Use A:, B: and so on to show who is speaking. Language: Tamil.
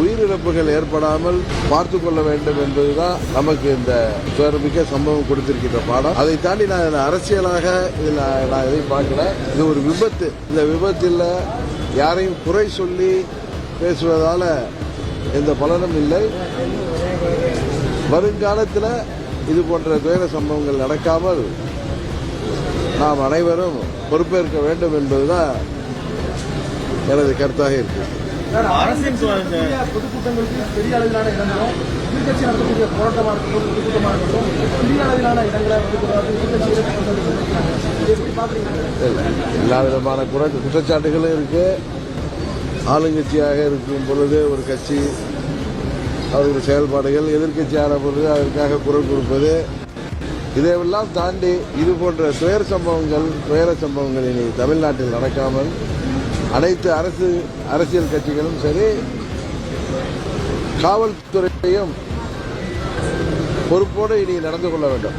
A: உயிரிழப்புகள் ஏற்படாமல் பார்த்து கொள்ள வேண்டும் என்பதுதான் நமக்கு இந்த மிக்க சம்பவம் கொடுத்திருக்கின்ற பாடம். அதை தாண்டி நான் அரசியலாக இதில் நான் எதையும் பார்க்கல. இது ஒரு விபத்து. இந்த விபத்தில் யாரையும் குறை சொல்லி பேசுவதால் எந்த பலனும் இல்லை. வருங்காலத்தில் இது போன்ற துயர சம்பவங்கள் நடக்காமல் நாம் அனைவரும் பொறுப்பேற்க வேண்டும் என்பதுதான் எனது கருத்தாக இருக்கிறது
B: அரசின் பொதுக்கூட்டங்களுக்கு பெரிய அளவிலான இடங்களும் எதிர்கட்சி நடத்தக்கூடிய போராட்டமாக இருக்கட்டும் பொதுக்கூட்டமாக இருக்கட்டும் பெரிய அளவிலான இடங்களை
A: எல்லா விதமான குறை குற்றச்சாட்டுகளும் இருக்கு. ஆளுங்கட்சியாக இருக்கும் பொழுது ஒரு கட்சி அவருடைய செயல்பாடுகள் எதிர்க்கட்சியான பொழுது அதற்காக குரல் கொடுப்பது. இதையெல்லாம் தாண்டி இது போன்ற துயர் சம்பவங்கள் துயர சம்பவங்கள் இனி தமிழ்நாட்டில் நடக்காமல் அனைத்து அரசு அரசியல் கட்சிகளும் சரி காவல்துறையும் பொறுப்போடு இனி நடந்து கொள்ள வேண்டும்.